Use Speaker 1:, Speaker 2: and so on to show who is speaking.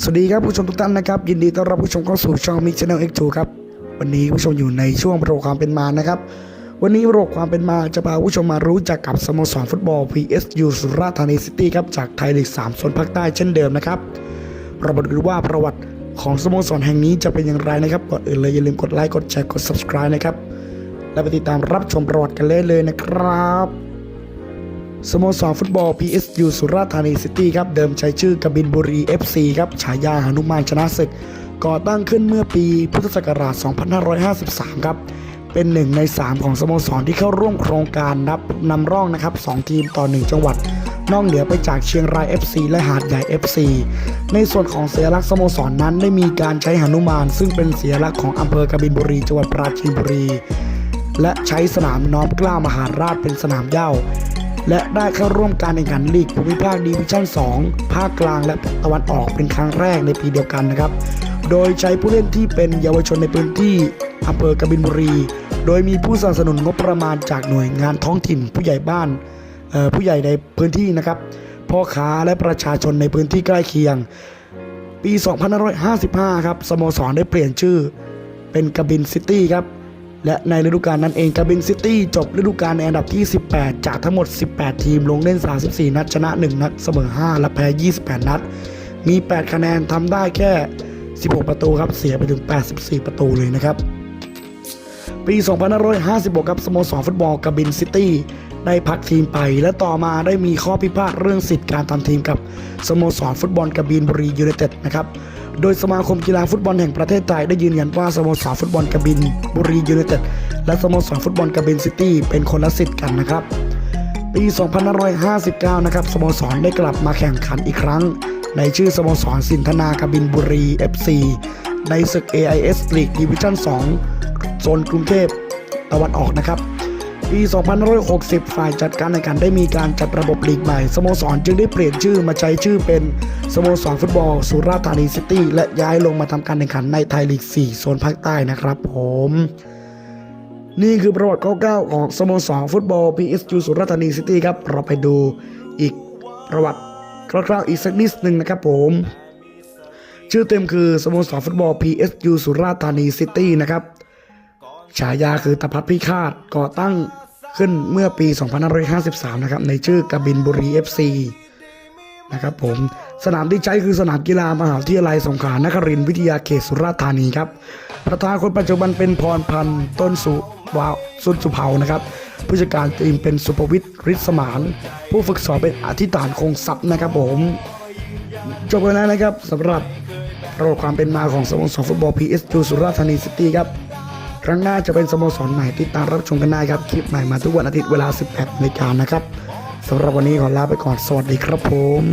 Speaker 1: สวัสดีครับผู้ชมทุกท่านนะครับ ยินดีต้อนรับผู้ชมเข้าสู่ช่องมิกชแนลเอ็กครับวันนี้ผู้ชมอยู่ในช่วงประวัติความเป็นมานะครับ วันนี้ประวัติความเป็นมาจะพาผู้ชมมารู้จักกับสโมสรฟุตบอล PSU สุราษฎร์ธานีซิตี้ครับจากไทยลีก3โซนภาคใต้เช่นเดิมนะครับเรามาดูว่าประวัติของสโมสรแห่งนี้จะเป็นอย่างไรนะครับก่อนอื่นเลยอย่าลืมกดไลค์กดแชร์กด subscribe นะครับและไปติดตามรับชมประวัติกันเลยเลยนะครับ สโมสรฟุตบอล PSU สุราษฎร์ธานีซิตี้ครับ เดิมใช้ชื่อกบินบุรี FC ครับ ฉายาหนุมานชนะศึก ก่อตั้งขึ้นเมื่อปีพุทธศักราช 2553 ครับ เป็นหนึ่งใน 3 ของสโมสรที่เข้าร่วมโครงการนับนำร่องนะครับ 2 ทีมต่อ 1 จังหวัด นอกเหนือไปจากเชียงราย FC และหาดใหญ่ FC ในส่วนของเสียลักษณ์สโมสรนนั้นได้มีการใช้หนุมาน ซึ่งเป็นเสียลักษณ์ของอำเภอกบินบุรี จังหวัดปราจีนบุรี และใช้สนามน้อมกล้ามหาราชเป็นสนามเย้า และได้เข้าร่วมการแข่งขันลีกภูมิภาคดิวิชั่น 2 ภาคกลางและตะวันออกเป็นครั้งแรกในปีเดียวกันนะครับ โดยใช้ผู้เล่นที่เป็นเยาวชนในพื้นที่อำเภอกบินบุรี โดยมีผู้สนับสนุนงบประมาณจากหน่วยงานท้องถิ่นผู้ใหญ่บ้านผู้ใหญ่ในพื้นที่นะครับพ่อค้าและประชาชนในพื้นที่ใกล้เคียง ปี 2555 ครับสโมสรได้เปลี่ยนชื่อเป็นกบินซิตี้ครับ และในฤดูกาลนั้นเองกาบินซิตี้จบฤดูกาลในอันดับที่ 18 จากทั้งหมด 18 ทีมลงเล่น 34 นัด ชนะ 1 นัด เสมอ 5 และแพ้ 28 นัด มี 8 คะแนนทำได้แค่ 16 ประตูครับ เสียไปถึง 84 ประตูเลยนะครับ ปี 2556 ครับสโมสรฟุตบอลกาบินซิตี้ได้พักทีมไป และต่อมาได้มีข้อพิพาทเรื่องสิทธิ์การทำทีมกับสโมสรฟุตบอลกาบินบุรียูไนเต็ดนะครับ โดยสมาคมกีฬาฟุตบอลแห่งประเทศไทยได้ยืนยันว่าสโมสรฟุตบอลกบิน บุรียูไนเต็ดและสโมสรฟุตบอลกบินซิตี้เป็นคนละสิทธิ์กันนะครับ ปี 2559 นะครับสโมสรได้กลับมาแข่งขันอีกครั้ง ในชื่อสโมสรสินธนากบินบุรี FC ในศึก AIS League Division 2โซนกรุงเทพตะวันออกนะครับ ปี 2560 ฝ่ายจัดการแข่งขันได้มีการจัดระบบลีกใหม่สโมสรจึงได้เปลี่ยนชื่อมาใช้ชื่อเป็นสโมสรฟุตบอล สุราษฎร์ธานีซิตี้และย้ายลงมาทำการแข่งขันในไทยลีก 4 โซนภาคใต้นะครับผม นี่คือประวัติคร่าวๆของสโมสรฟุตบอล PSU สุราษฎร์ธานีซิตี้ครับเราไปดูอีกประวัติคร่าวๆอีกสักนิดหนึ่งนะครับผมชื่อเต็มคือสโมสรฟุตบอล PSU สุราษฎร์ธานีซิตี้นะครับ ฉายาคือตะพัดพิฆาตก่อตั้ง ขึ้นเมื่อปี 2553 นะครับ ในชื่อกบินบุรี FC นะครับผม สนามที่ใช้คือสนามกีฬามหาวิทยาลัยสงขลานครินทร์วิทยาเขตสุราษฎร์ธานีครับ ประธานคนปัจจุบันเป็นพรพันธ์ต้นสุวาวสุนสุเภานะครับ ผู้จัดการทีมเป็นสุภวิทย์ฤทธิ์สมาน ผู้ฝึกสอนเป็นอธิษฐานคงทรัพย์นะครับผมจบไปแล้วนะครับสำหรับประวัติความเป็นมาของสโมสรฟุตบอล PSU สุราษฎร์ธานีซิตี้ครับ ครั้งหน้าจะเป็นสโมสรไหนติดตามรับชมกันได้ครับ คลิปใหม่มาทุกวันอาทิตย์เวลา 18นาฬิกานะครับสำหรับวันนี้ขอลาไปก่อน สวัสดีครับผม